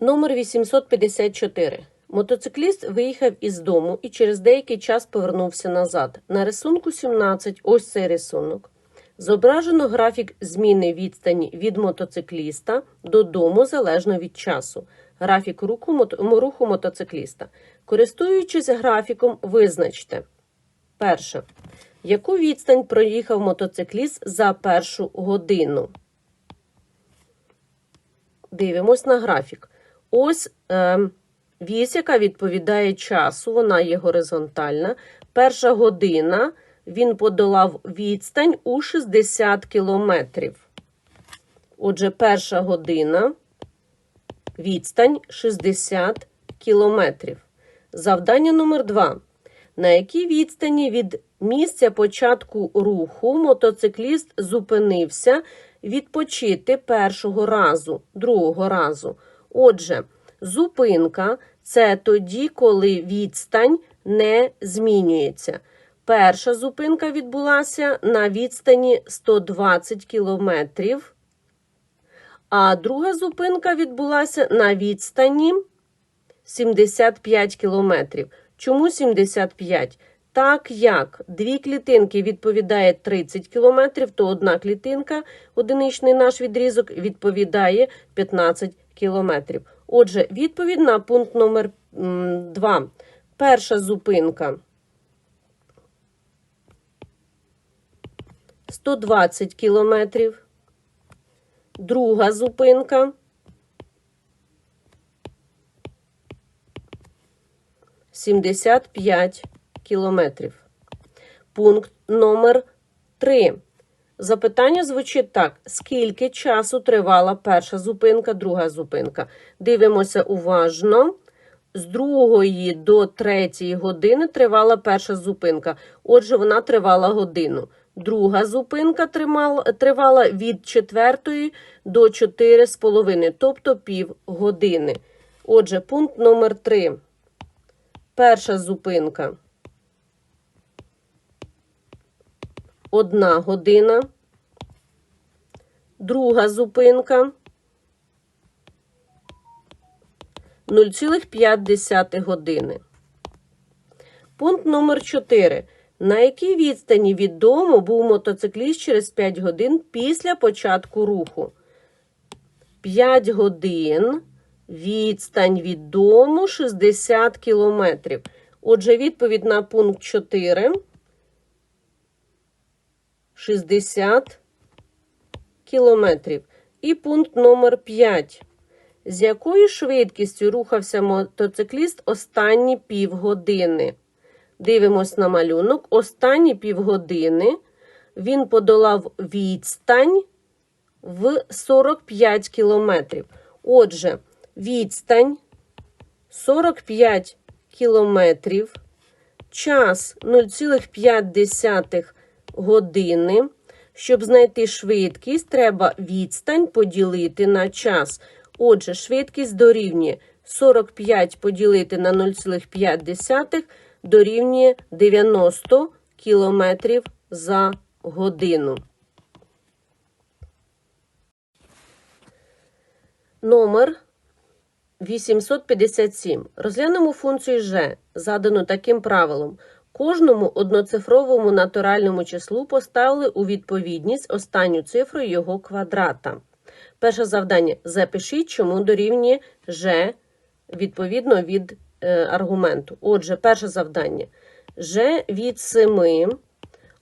Номер 854. Мотоцикліст виїхав із дому і через деякий час повернувся назад. На рисунку 17, ось цей рисунок. Зображено графік зміни відстані від мотоцикліста додому залежно від часу. Графік руху, руху мотоцикліста. Користуючись графіком, визначте. Перше. Яку відстань проїхав мотоцикліст за першу годину? Дивимось на графік. Ось е, вісь, яка відповідає часу, вона є горизонтальна. Перша година він подолав відстань у 60 кілометрів. Отже, перша година відстань 60 кілометрів. Завдання номер 2. На якій відстані від місця початку руху мотоцикліст зупинився відпочити першого разу, другого разу? Отже, зупинка це тоді, коли відстань не змінюється. Перша зупинка відбулася на відстані 120 кілометрів, а друга зупинка відбулася на відстані 75 кілометрів. Чому 75? Так як дві клітинки відповідає 30 кілометрів, то одна клітинка, одиничний наш відрізок, відповідає 15 кілометрів. Отже, відповідь на пункт номер 2. Перша зупинка 120 кілометрів. Друга зупинка 75 кілометрів. Пункт номер 3. Запитання звучить так: скільки часу тривала перша зупинка, друга зупинка? Дивимося уважно. З другої до третьої години тривала перша зупинка. Отже, вона тривала годину. Друга зупинка тривала від четвертої до 4,5, тобто пів години. Отже, пункт номер 3. Перша зупинка. Одна година. Друга зупинка. 0,5 години. Пункт номер 4. На якій відстані від дому був мотоцикліст через 5 годин після початку руху? 5 годин. Відстань від дому 60 кілометрів. Отже, відповідь на пункт 4. 60 кілометрів. І пункт номер 5. З якою швидкістю рухався мотоцикліст останні півгодини? Дивимось на малюнок. Останні півгодини він подолав відстань в 45 кілометрів. Отже, відстань 45 кілометрів, час 0,5 години. Щоб знайти швидкість, треба відстань поділити на час. Отже, швидкість дорівнює 45 поділити на 0,5 дорівнює 90 кілометрів за годину. Номер 857. Розглянемо функцію g, задану таким правилом. Кожному одноцифровому натуральному числу поставили у відповідність останню цифру його квадрата. Перше завдання. Запишіть, чому дорівнює g відповідно від е, аргументу. Отже, перше завдання. g від 7,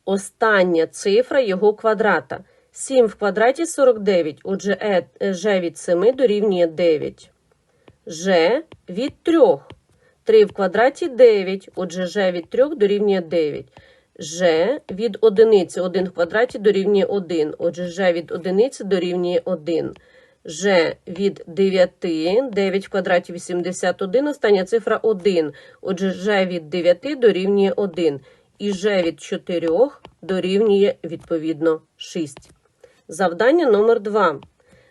остання цифра його квадрата. 7 в квадраті 49. Отже, е, g від 7 дорівнює 9. g від 3. 3 в квадраті 9. Отже, g від 3 дорівнює 9. g від одиниці 1 в квадраті дорівнює 1. Отже, g від одиниці дорівнює 1. g від 9, 9 в квадраті 81, остання цифра 1. Отже, g від 9 дорівнює 1. І g від 4 дорівнює, відповідно, 6. Завдання номер 2.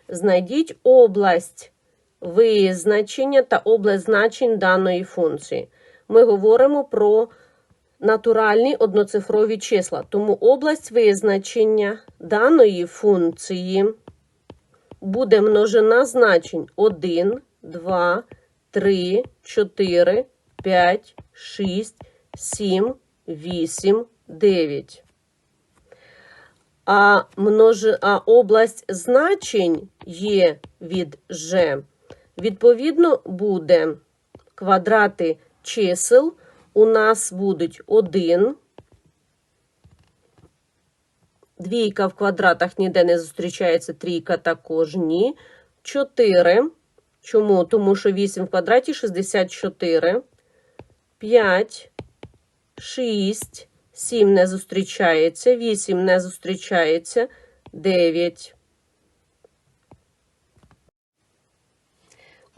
Знайдіть область визначення та область значень даної функції. Ми говоримо про натуральні одноцифрові числа. Тому область визначення даної функції буде множина значень 1, 2, 3, 4, 5, 6, 7, 8, 9. А, множи... а область значень є від Ж. Відповідно, буде квадрати чисел. У нас будуть 1. Двійка в квадратах ніде не зустрічається, трійка також ні. 4. Чому? Тому що 8 в квадраті 64. 5, 6, 7 не зустрічається, 8 не зустрічається, 9.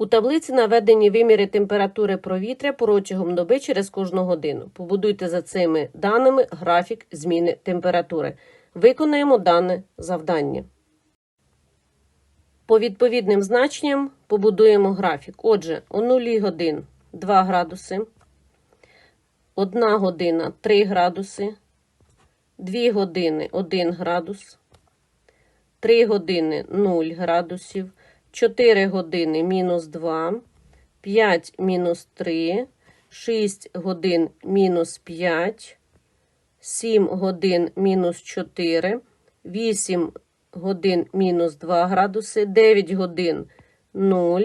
У таблиці наведені виміри температури повітря протягом доби через кожну годину. Побудуйте за цими даними графік зміни температури. Виконаємо дане завдання. По відповідним значенням побудуємо графік. Отже, о 0 годин 2 градуси, 1 година 3 градуси, 2 години 1 градус, 3 години 0 градусів, 4 години мінус 2, 5 мінус 3, 6 годин мінус 5, 7 годин мінус 4, 8 годин мінус 2 градуси, 9 годин 0,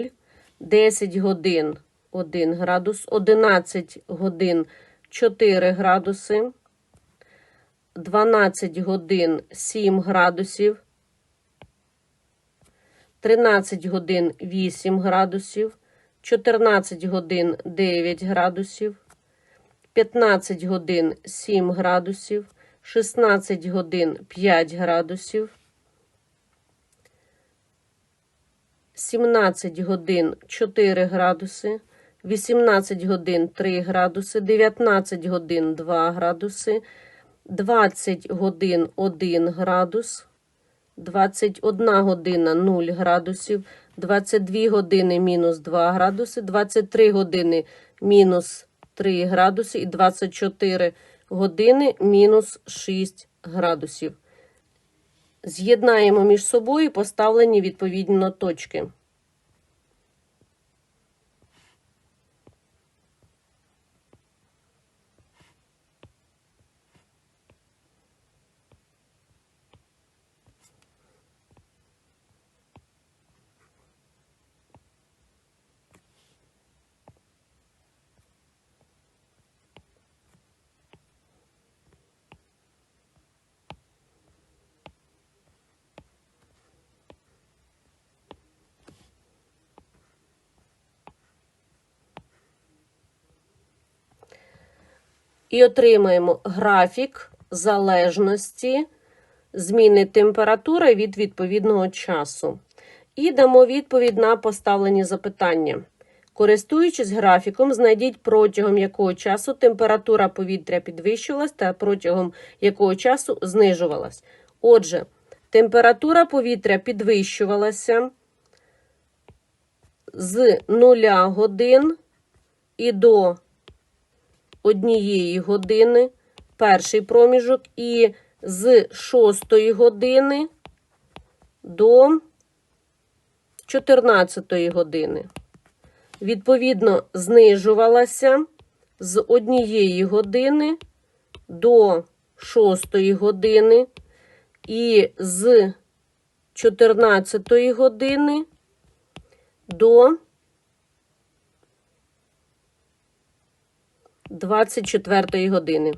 10 годин 1 градус, 11 годин 4 градуси, 12 годин 7 градусів, 13 годин 8 градусів, 14 годин 9 градусів, 15 годин 7 градусів, 16 годин 5 градусів, 17 годин 4 градуси, 18 годин 3 градуси, 19 годин 2 градуси, 20 годин 1 градус, 21 година 0 градусів, 22 години мінус 2 градуси, 23 години мінус 3 градуси і 24 години мінус 6 градусів. З'єднаємо між собою поставлені відповідно точки. І отримаємо графік залежності зміни температури від відповідного часу. І дамо відповідь на поставлені запитання. Користуючись графіком, знайдіть протягом якого часу температура повітря підвищувалась та протягом якого часу знижувалась. Отже, температура повітря підвищувалася з 0 годин і до однієї години перший проміжок і з 6 години до 14 години. Відповідно, знижувалася з 1 години до 6 години і з 14 години до 24 години.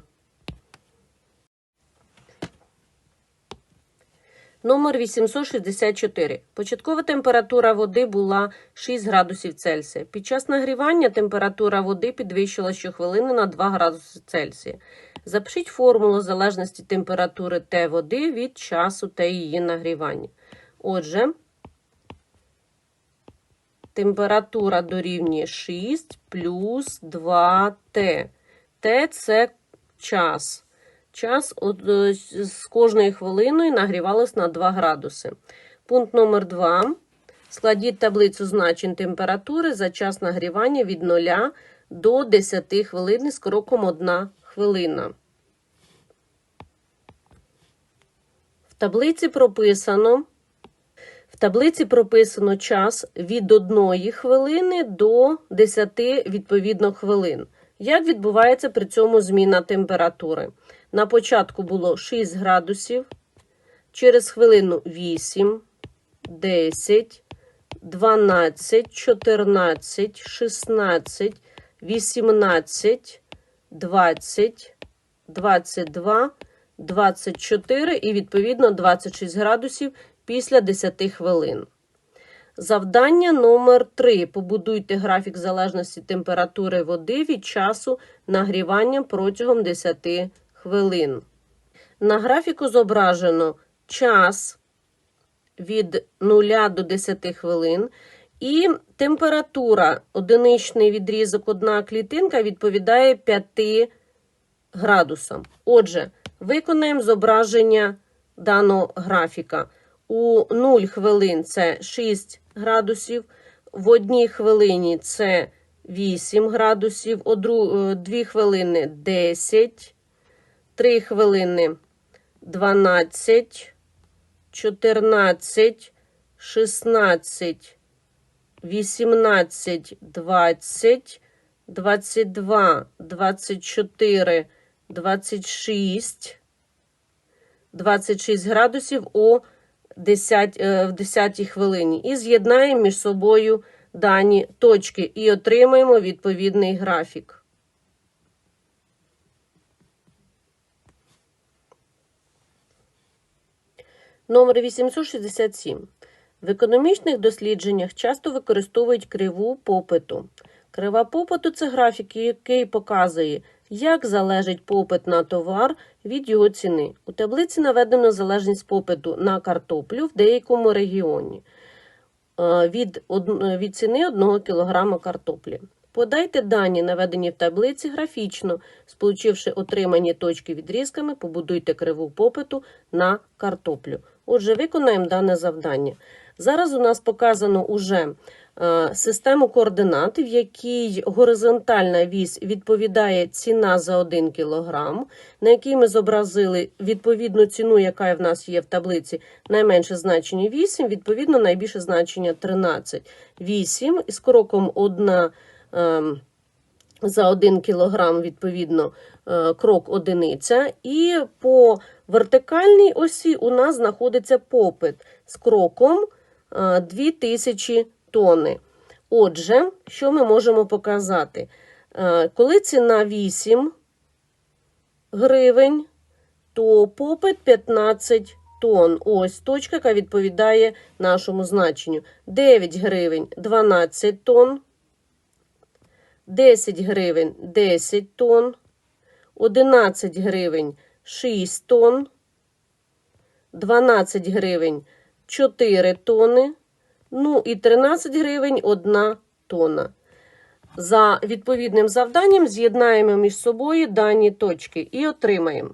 Номер 864. Початкова температура води була 6 градусів Цельсія. Під час нагрівання температура води підвищила щохвилини на 2 градуси Цельсія. Запишіть формулу залежності температури Т води від часу та її нагрівання. Отже, температура дорівнює 6 плюс 2Т. Т це час. Час от, е, з кожною хвилиною нагрівалось на 2 градуси. Пункт номер 2. Складіть таблицю значень температури за час нагрівання від 0 до 10 хвилин з кроком 1 хвилина. В таблиці прописано В таблиці прописано час від 1 хвилини до 10 відповідно хвилин. Як відбувається при цьому зміна температури? На початку було 6 градусів, через хвилину 8, 10, 12, 14, 16, 18, 20, 22, 24 і відповідно 26 градусів після 10 хвилин. Завдання номер 3. Побудуйте графік залежності температури води від часу нагрівання протягом 10 хвилин. На графіку зображено час від 0 до 10 хвилин. І температура, одиничний відрізок, одна клітинка відповідає 5 градусам. Отже, виконаємо зображення даного графіка. У 0 хвилин це 6 градусів, в одній хвилині це 8 градусів, о 2 хвилини 10, 3 хвилини 12, 14, 16, 18, 20, 22, 24, 26, 26 градусів о 10, е, в 10 хвилині. І з'єднаємо між собою дані точки і отримаємо відповідний графік. Номер 867. В економічних дослідженнях часто використовують криву попиту. Крива попиту це графік, який показує, як залежить попит на товар від його ціни. У таблиці наведено залежність попиту на картоплю в деякому регіоні е, від, від ціни 1 кг картоплі. Подайте дані, наведені в таблиці графічно, сполучивши отримані точки відрізками, побудуйте криву попиту на картоплю. Отже, виконаємо дане завдання. Зараз у нас показано уже е, систему координат, в якій горизонтальна вісь відповідає ціна за 1 кг, на якій ми зобразили відповідну ціну, яка в нас є в таблиці, найменше значення 8, відповідно, найбільше значення 13. 8 із кроком 1 ем, за 1 кг, відповідно, е, крок одиниця. І по вертикальній осі у нас знаходиться попит з кроком 2000 тонни. Отже, що ми можемо показати? Е, коли ціна 8 гривень, то попит 15 тонн. Ось точка, яка відповідає нашому значенню. 9 гривень 12 тонн. 10 гривень 10 тонн, 11 гривень 6 тонн, 12 гривень 4 тонни, ну і 13 гривень 1 тонна. За відповідним завданням з'єднаємо між собою дані точки і отримаємо.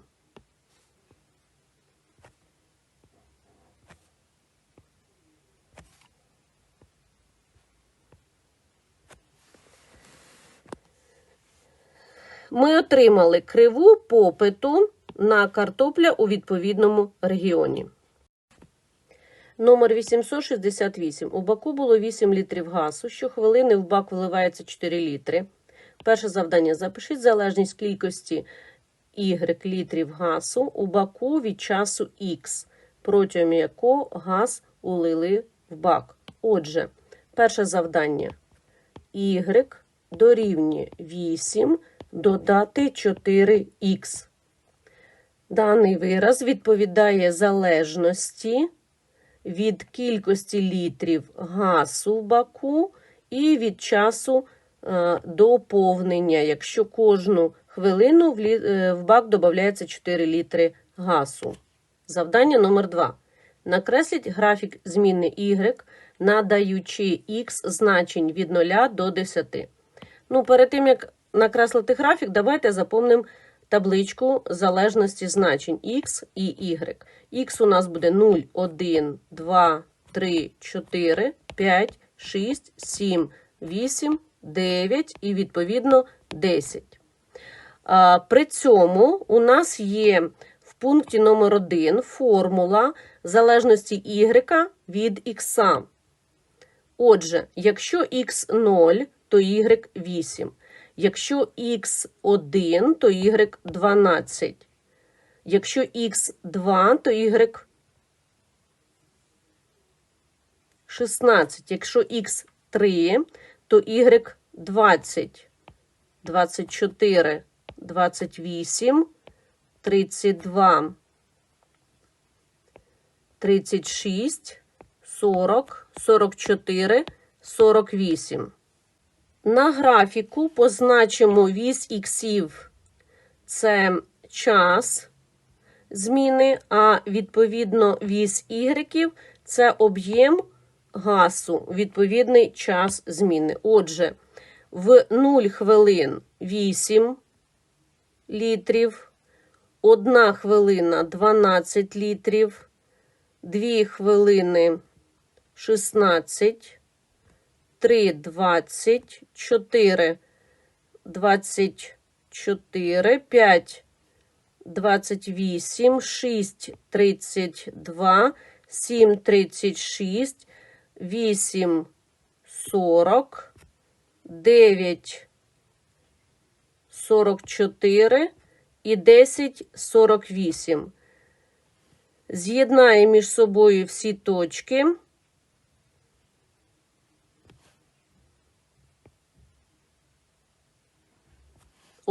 Ми отримали криву попиту на картопля у відповідному регіоні. Номер 868. У баку було 8 літрів газу. Щохвилини в бак вливається 4 літри. Перше завдання. Запишіть залежність кількості Y літрів газу у баку від часу Х, протягом якого газ улили в бак. Отже, перше завдання Y дорівнює 8 додати 4х. Даний вираз відповідає залежності від кількості літрів газу в баку і від часу е, доповнення, якщо кожну хвилину в, е, бак додається 4 літри газу. Завдання номер 2. Накресліть графік зміни y, надаючи х значень від 0 до 10. Ну, перед тим, як накреслити графік, давайте заповнимо табличку залежності значень X і Y. X у нас буде 0, 1, 2, 3, 4, 5, 6, 7, 8, 9 і, відповідно, 10. При цьому у нас є в пункті номер 1 формула залежності y від x. Отже, якщо x 0, то y 8. Якщо x 1, то y 12. Якщо x 2, то y 16. Якщо x 3, то y 20, 24, 28, 32, 36, 40, 44, 48. На графіку позначимо вісь іксів. Це час зміни, а відповідно вісь ігреків – це об'єм гасу, відповідний час зміни. Отже, в 0 хвилин 8 літрів, 1 хвилина 12 літрів, 2 хвилини 16, 3 20, 4 24, 5 28, 6 32, 7 36, 8 40, 9 44 і 10 48. З'єднаю між собою всі точки.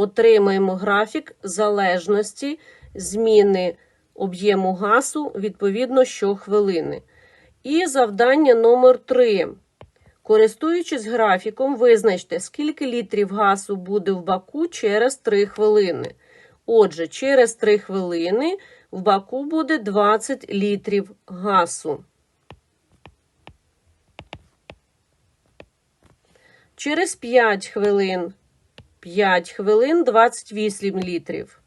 Отримаємо графік залежності зміни об'єму газу відповідно щохвилини. І завдання номер 3. Користуючись графіком, визначте, скільки літрів газу буде в баку через 3 хвилини. Отже, через 3 хвилини в баку буде 20 літрів газу. Через 5 хвилин 5 хвилин 28 літрів.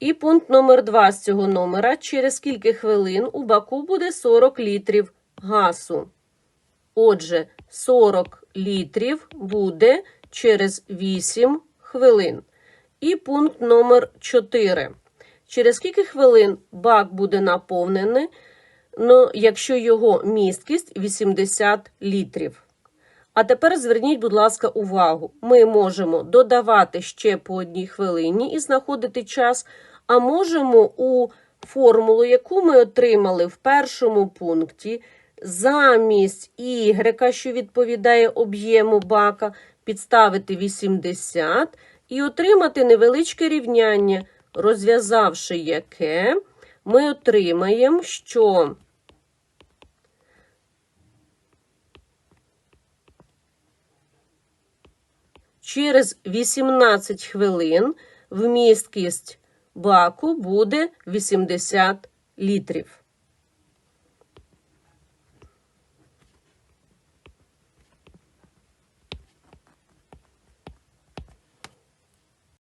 І пункт номер 2 з цього номера. Через скільки хвилин у баку буде 40 літрів газу. Отже, 40 літрів буде через 8 хвилин. І пункт номер 4. Через скільки хвилин бак буде наповнений, ну, якщо його місткість 80 літрів. А тепер зверніть, будь ласка, увагу. Ми можемо додавати ще по одній хвилині і знаходити час, а можемо у формулу, яку ми отримали в першому пункті, замість y, що відповідає об'єму бака, підставити 80 і отримати невеличке рівняння, розв'язавши яке, ми отримаємо, що через 18 хвилин вмісткість баку буде 80 літрів.